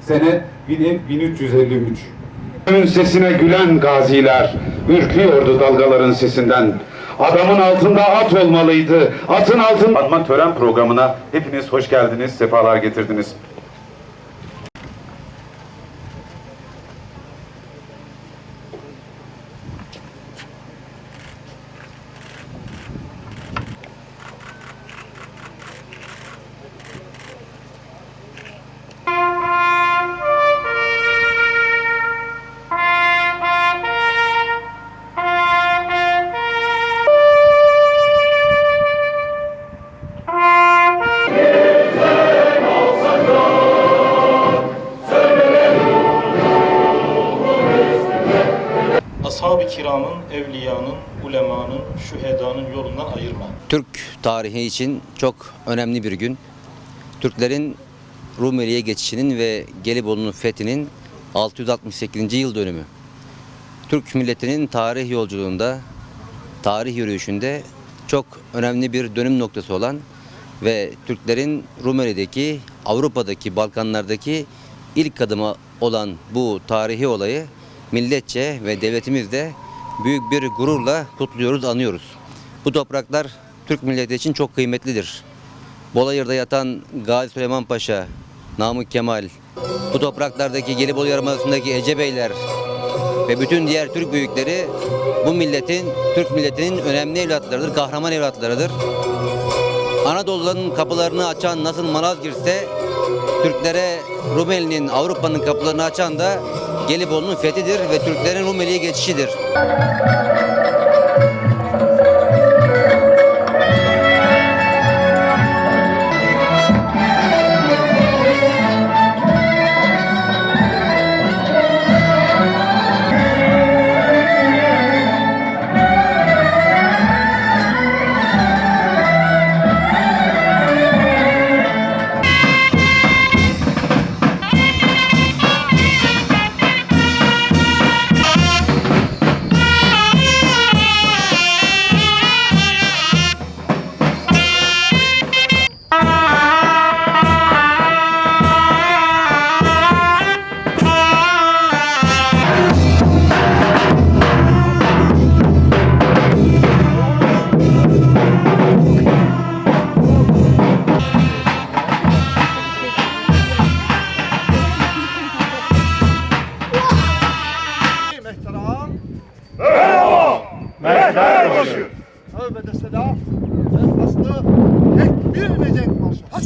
Sene 1353. Ön sesine gülen gaziler, ürküyordu dalgaların sesinden. Adamın altında at olmalıydı, atın altında... Adman tören programına hepiniz hoş geldiniz, sefalar getirdiniz. Ashab-ı kiramın, evliyanın, ulemanın, şühedanın yolundan ayırma. Türk tarihi için çok önemli bir gün. Türklerin Rumeli'ye geçişinin ve Gelibolu'nun fethinin 668. yıl dönümü. Türk milletinin tarih yolculuğunda, tarih yürüyüşünde çok önemli bir dönüm noktası olan ve Türklerin Rumeli'deki, Avrupa'daki, Balkanlardaki ilk adımı olan bu tarihi olayı milletçe ve devletimizde büyük bir gururla kutluyoruz, anıyoruz. Bu topraklar Türk milleti için çok kıymetlidir. Bolayır'da yatan Gazi Süleyman Paşa, Namık Kemal, bu topraklardaki Gelibolu Yarımadası'ndaki Ece Beyler ve bütün diğer Türk büyükleri bu milletin, Türk milletinin önemli evlatlarıdır, kahraman evlatlarıdır. Anadolu'nun kapılarını açan nasıl Malazgirt'se Türklere Rumeli'nin, Avrupa'nın kapılarını açan da Gelibolu'nun fethidir ve Türklerin Rumeli'ye geçişidir. Mehterbaşı. Tövbede selam. Ben aslı tek bir necek marşı. Haç.